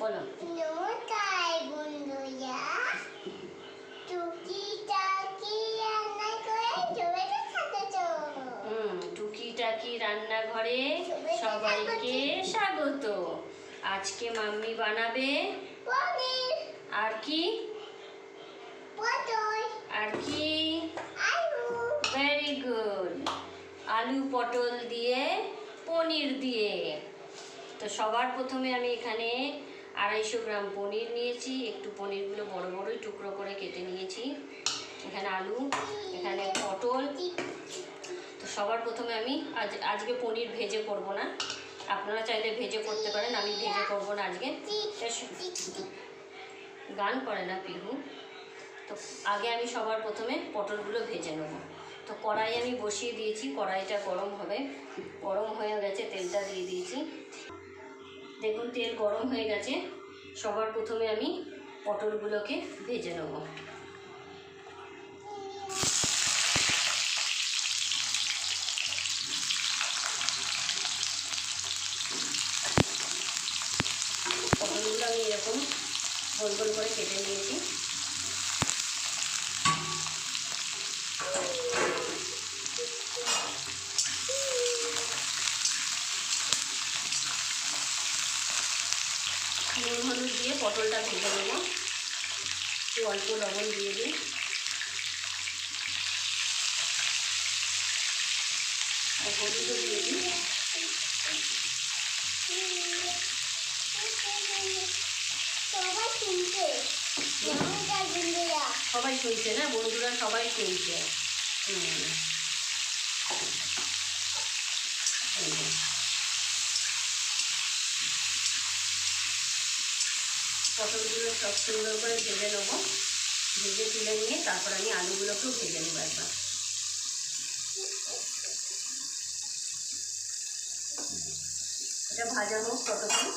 বলো। নমস্কার বন্ধুরা টুকি টাকি রান্না করে জমিতে স্বাগত হুম টুকিটাকি রান্নাঘরে সবাইকে স্বাগত। আজকে মাম্মি বানাবে পনির। আর কি? পটল। আর কি? আলু। ভেরি গুড আলু পটল দিয়ে পনির দিয়ে। তো সবার প্রথমে আমি এখানে আড়াইশো গ্রাম পনির নিয়েছি, একটু পনিরগুলো বড় বড়ই টুকরো করে কেটে নিয়েছি। এখানে আলু, এখানে পটল। তো সবার প্রথমে আমি আজ আজকে পনির ভেজে করব না। আপনারা চাইলে ভেজে করতে পারেন, আমি ভেজে করব না আজকে। গান করে না পিহু। তো আগে আমি সবার প্রথমে পটলগুলো ভেজে নেব। তো কড়াই আমি বসিয়ে দিয়েছি, কড়াইটা গরম হবে। গরম হয়ে গেছে, তেলটা দিয়ে দিয়েছি। দেখুন তেল গরম হয়ে গেছে। সবার প্রথমে আমি পটলগুলোকে ভেজে নেব পটলগুলো আমি এরকম গোল গোল করে কেটে নিয়েছি নুন হলুদ দিয়ে পটলটা ভেজে নেব। একটু অল্প লবণ দিয়ে দিই। আর হলুদও দিয়ে দিই। সবাই শুনছে। সবাই শুনছে না? বন্ধুরা সবাই শুনছে। হুম। পটলগুলো সব সুন্দর করে ভেজে নেব। ভেজে তুলে নিয়ে তারপর আমি আলুগুলোকেও ভেজে নেব একবার। এটা ভাজা হোক ততক্ষণ।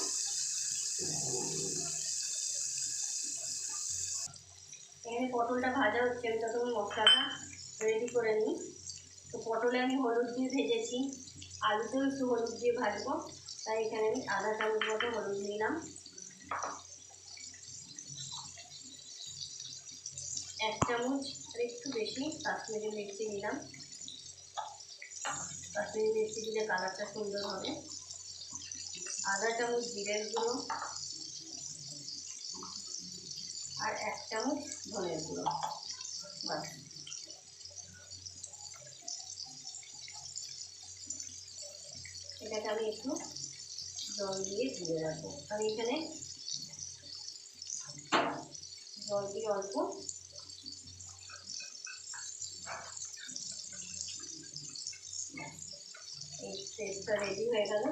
এখানে পটলটা ভাজা হচ্ছে, আমি ততক্ষণ মশলাটা রেডি করে নিই। তো পটলে আমি হলুদ দিয়ে ভেজেছি। আলুতেও একটু হলুদ দিয়ে ভাজবো। তাই এখানে আমি আধা চামচ মতো হলুদ নিলাম। এক চামচ আর একটু বেশি কাশ্মীরি মির্চি নিলাম। কাশ্মীরি মির্চি দিলে কালারটা সুন্দর হবে। আধা চামচ জিরের গুঁড়ো আর এক চামচ ধনের গুঁড়ো। এটাকে আমি একটু জল দিয়ে ধুয়ে রাখব। আমি এখানে জল দিয়ে অল্প এই পেস্টটা রেডি হয়ে গেল।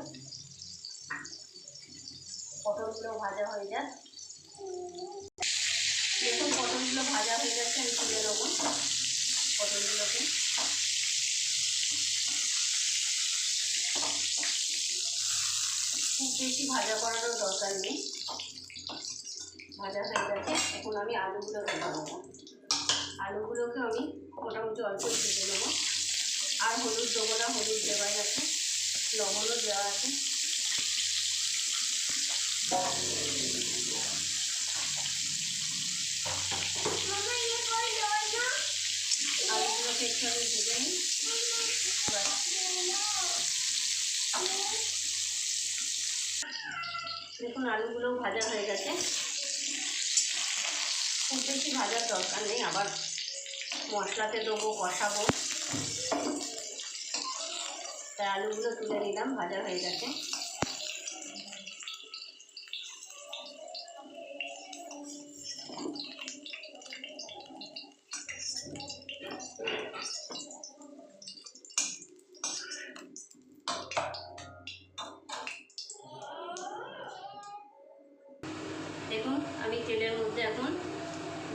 পটলগুলো ভাজা হয়ে যাক। দেখুন, পটলগুলো ভাজা হয়ে গেছে, আমি তুলে নেব পটলগুলোকে। খুব বেশি ভাজা করারও দরকার নেই। ভাজা হয়ে গেছে। এখন আমি আলুগুলো ভেজে নেব। আলুগুলোকে আমি মোটামুটি অল্প ভেজে নেব। আর হলুদ দেবো না, হলুদ দেওয়াই আছে। লবণও দেওয়া আছে। আলুগুলোকে ভেজে নিই। দেখুন আলুগুলো ভাজা হয়ে গেছে। খুব বেশি ভাজার দরকার নেই আবার মশলাতে দেবো কষাবো। তাই আলুগুলো তুলে নিলাম, ভাজা হয়ে গেছে। দেখুন, আমি তেলের মধ্যে এখন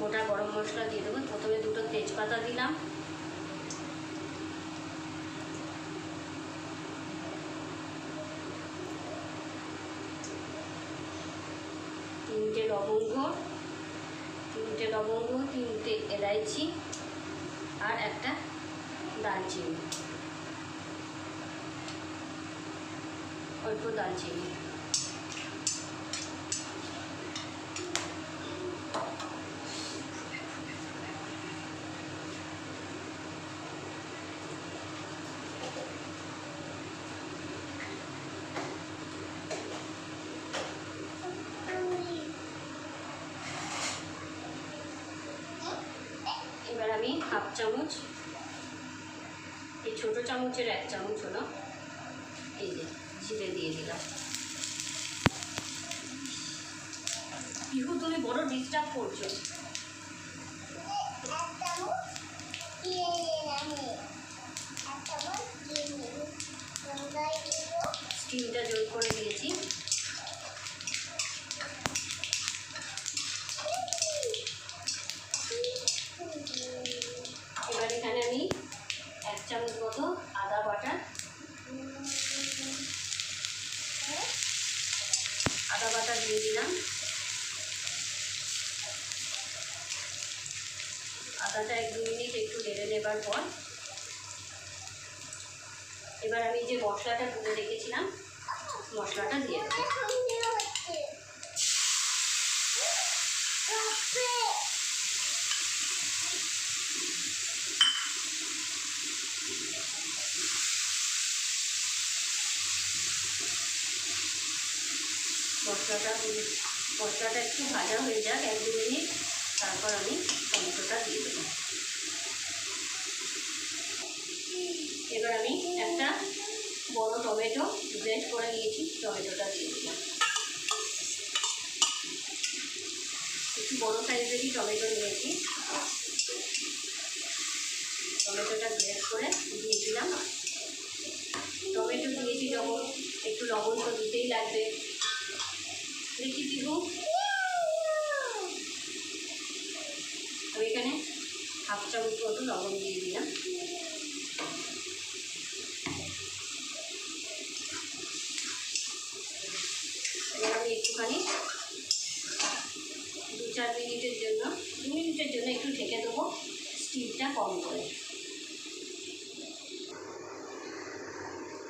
গোটা গরম মশলা দিয়ে দেবো। প্রথমে দুটো তেজপাতা দিলাম। তিনটে লবঙ্গ তিনটে লবঙ্গ তিনটে এলাইচি আর একটা দারচিনি অল্প দারচিনি। আমি হাফ চামচ এই ছোট চামচের এক চামচ হলো এই যে জিরে দিয়ে দিলাম। ইহু তুমি বড় ডিস্টার্ব করছ। স্টিমটা জোর। করে দিয়েছি এবার এখানে আমি এক চামচ মতো আদা বাটা আদা বাটা দিয়ে দিলাম আদাটা এক দু মিনিট একটু নেড়ে নেবার পর এবার আমি যে মশলাটা তুলে রেখেছিলাম, মশলাটা দিয়ে দেবো। মশলাটা মশলাটা একটু ভাজা হয়ে যাক এক দু মিনিট, তারপর আমি টমেটোটা দিয়ে দেবো। এবার আমি একটা বড় টমেটো গ্রেট করে নিয়েছি, টমেটোটা দিয়ে দিলাম। একটু বড় সাইজেরই টমেটো নিয়েছি। টমেটোটা গ্রেট করে দিয়ে দিলাম। টমেটো দিয়েছি যখন একটু লবণ তো দিতেই লাগবে। দেখি দিব আমি এখানে হাফ চামচ মতো লবণ দিয়ে দিলাম এবার আমি একটুখানি দু চার মিনিটের জন্য দু মিনিটের জন্য একটু ঢেকে দেবো স্টিমটা কম করে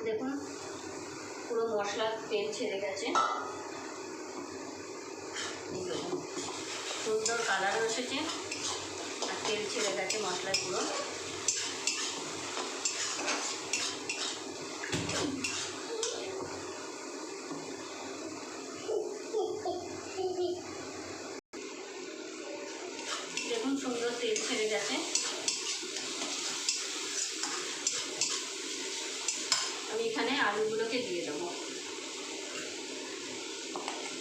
দেখুন পুরো মশলার তেল ছেড়ে গেছে সুন্দর কালারও এসেছে। আর তেল ছেড়ে গেছে মশলায় পুরো দেখুন সুন্দর তেল ছেড়ে গেছে আমি এখানে আলুগুলোকে দিয়ে দেবো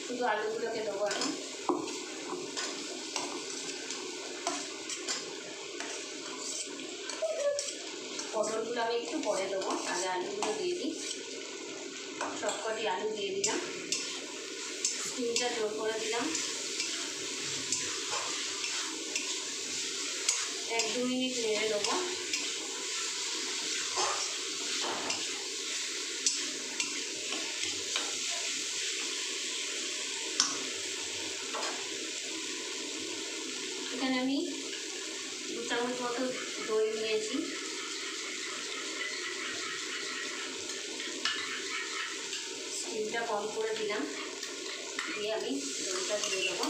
শুধু আলুগুলোকে দেবো আমি পটলগুলো আমি একটু পরে দেবো। আগে আলুগুলো দিয়ে দিই। সবকটি আলু দিয়ে দিলাম। স্টিমটা জোর করে দিলাম। এক দু মিনিট নেড়ে দেবো এখানে আমি দু চামচ মতো দই নিয়েছি। স্টিমটা কম করে দিলাম। দিয়ে আমি দইটা দিয়ে দেবো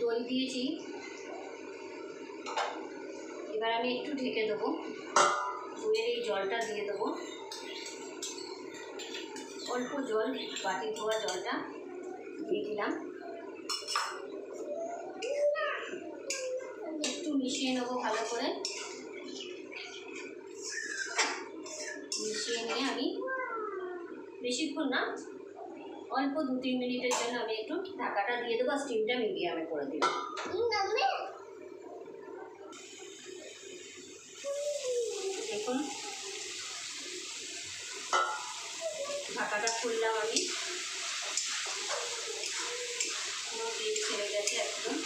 দই দিয়েছি এবার আমি একটু ঢেকে দেবো দইয়ের এই জলটা দিয়ে দেবো অল্প জল বাটি ধোয়া জলটা দিয়ে দিলাম একটু মিশিয়ে নেব ভালো করে মিশিয়ে নিয়ে আমি বেশিক্ষণ না অল্প দু তিন মিনিটের জন্য আমি একটু ঢাকাটা দিয়ে দেবো স্টিমটা মিডিয়ামে করে দেবো। দেখুন। ঢাকাটা খুললাম আমি। তেল ছেড়ে গেছে একদম।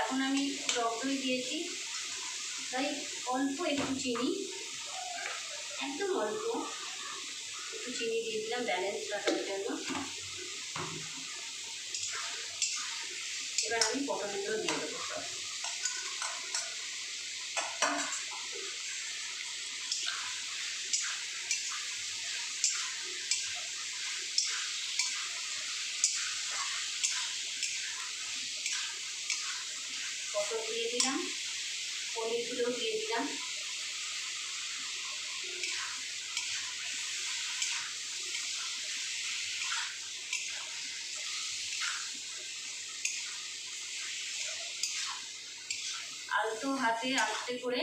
এখন আমি টক দই দিয়েছি। তাই অল্প একটু চিনি। একদম অল্প। একটু চিনি দিয়ে দিলাম ব্যালেন্স রাখার জন্য এবার আমি পটলগুলো দিয়ে দেবো পটল দিয়ে দিলাম পনিরগুলো দিয়ে দিলাম। হাতে আস্তে করে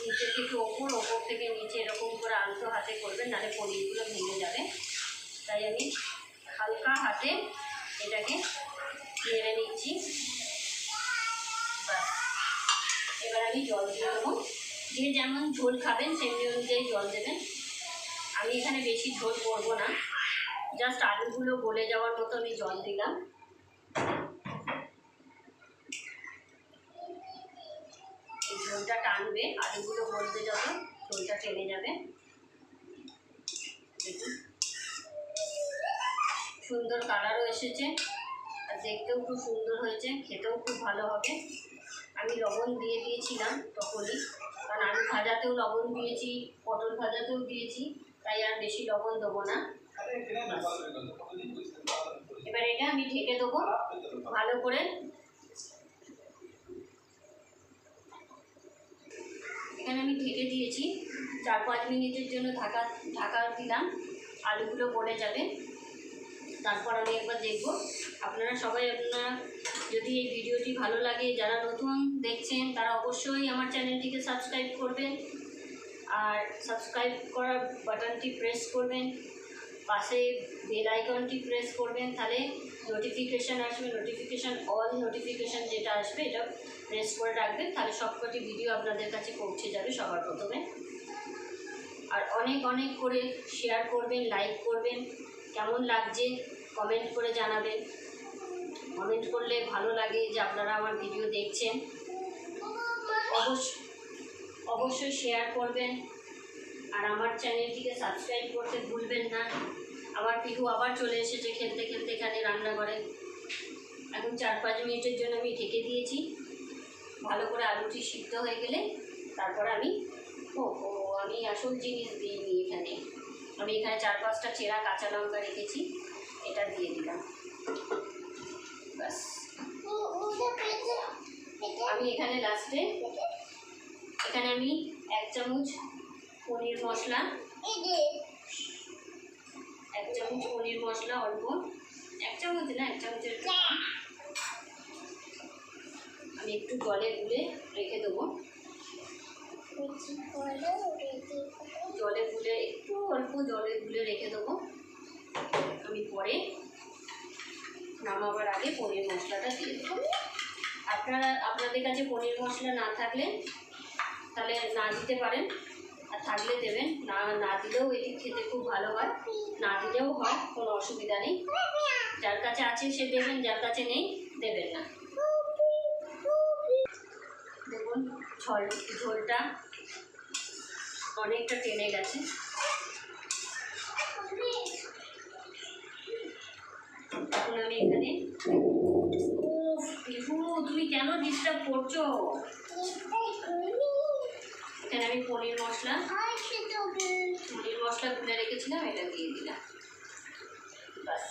নিচে থেকে ওপর ওপর থেকে নিচে এরকম করে আলতো হাতে করবেন, নাহলে পনিরগুলো ভেঙে যাবে। তাই আমি হালকা হাতে এটাকে নেড়ে নিচ্ছি। এবার আমি জল দিয়ে দেবো। যে যেমন ঝোল খাবেন, সেমনি অনুযায়ী জল দেবেন। আমি এখানে বেশি ঝোল করব না। জাস্ট আলুগুলো গলে যাওয়ার মতো আমি জল দিলাম এই ঝোলটা টানবে, আলুগুলো গলতে যত ঝোলটা টেনে যাবে। সুন্দর কালারও এসেছে, আর দেখতেও খুব সুন্দর হয়েছে, খেতেও খুব ভালো হবে। আমি লবণ দিয়ে দিয়েছিলাম তখনই, কারণ আলু ভাজাতেও লবণ দিয়েছি, পটল ভাজাতেও দিয়েছি, তাই আর বেশি লবণ দেবো না। এবার এটা আমি ঢেকে দেবো, ভালো করে এখানে আমি ঢেকে দিয়েছি। চার পাঁচ মিনিটের জন্য ঢাকা ঢাকা দিলাম। আলুগুলো গলে যাবে। তারপর আমি একবার দেখব। আপনারা সবাই আপনারা যদি এই ভিডিওটি ভালো লাগে, যারা নতুন দেখছেন, তারা অবশ্যই আমার চ্যানেলটিকে সাবস্ক্রাইব করবেন। আর সাবস্ক্রাইব করার বাটনটি প্রেস করবেন। পাশে বেল আইকনটি প্রেস করবেন। তাহলে নোটিফিকেশান আসবে নোটিফিকেশান অল নোটিফিকেশান যেটা আসবে, এটা প্রেস করে রাখবেন, তাহলে সবকটি ভিডিও আপনাদের কাছে পৌঁছে যাবে সবার প্রথমে। আর অনেক অনেক করে শেয়ার করবেন লাইক করবেন, কেমন লাগছে কমেন্ট করে জানাবেন। কমেন্ট করলে ভালো লাগে যে আপনারা আমার ভিডিও দেখছেন। অবশ্য, অবশ্যই শেয়ার করবেন। আর আমার চ্যানেলটিকে সাবস্ক্রাইব করতে ভুলবেন না। আমার পিহু আবার চলে এসেছে খেলতে খেলতে এখানে রান্নাঘরে এখন চার পাঁচ মিনিটের জন্য আমি ঢেকে দিয়েছি। ভালো করে আলুটি সিদ্ধ হয়ে গেলে তারপর আমি ও ও, আমি আসল জিনিস দিইনি এখানে। আমি এখানে চার পাঁচটা চেরা কাঁচা লঙ্কা রেখেছি, এটা দিয়ে দিলাম। ব্যাস। আমি এখানে লাস্টে এখানে আমি এক চামচ পনির মশলা এক চামচ পনির মশলা অল্প এক চামচ না এক চামচের আমি একটু জলে গুলে রেখে দেবো। জলে গুলে একটু অল্প জলে গুলে রেখে দেবো। আমি পরে নামাবার আগে পনির মশলাটা দিয়ে দেবো। আপনারা আপনাদের কাছে পনির মশলা না থাকলে তাহলে না দিতে পারেন। আর থাকলে দেবেন। না না দিলেও এটি খেতে খুব ভালো হয়। না দিলেও হয়, কোনো অসুবিধা নেই। যার কাছে আছে সে দেবেন, যার কাছে নেই, দেবেন না। দেখুন, ঝোল, ঝোলটা অনেকটা টেনে গেছে। এখন আমি এখানে বিহু তুমি কেন ডিস্টার্ব করছ? এখানে আমি পনির মশলা পনির মশলা গুলে রেখেছিলাম এটা দিয়ে দিলাম। বাস।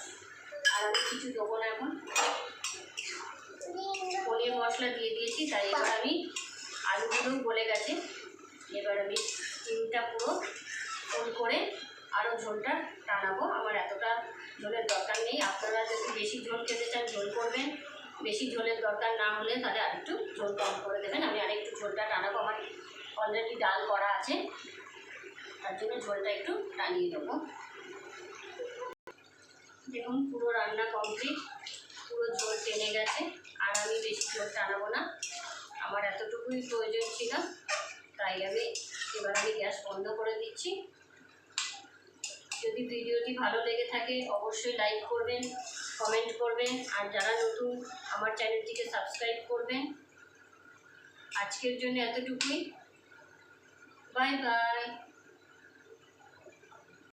আর আমি কিছু দেবো না এখন। পনির মশলা দিয়ে দিয়েছি তাই এবার আমি আলুগুলো গলে গেছে। এবার আমি চিমটা পুরো ফুল করে আরও ঝোলটা টানাবো। আমার এতটা ঝোলের দরকার নেই। আপনারা যদি বেশি ঝোল খেতে চান ঝোল করবেন। বেশি ঝোলের দরকার না হলে তাহলে আরেকটু ঝোল কম করে দেবেন। আমি আরেকটু ঝোলটা টানাবো আমার অলরেডি ডাল করা আছে। তার জন্য ঝোলটা একটু টানিয়ে দেবো দেখুন, পুরো রান্না কমপ্লিট পুরো ঝোল টেনে গেছে। আর আমি বেশি ঝোল টানাবো না। আমার এতটুকুই প্রয়োজন ছিল। তাই আমি এবার আমি গ্যাস বন্ধ করে দিচ্ছি। যদি ভিডিওটি ভালো লেগে থাকে, অবশ্যই লাইক করবেন কমেন্ট করবেন, আর যারা নতুন, আমার চ্যানেলটিকে সাবস্ক্রাইব করবেন। আজকের জন্য এতটুকুই। 拜拜。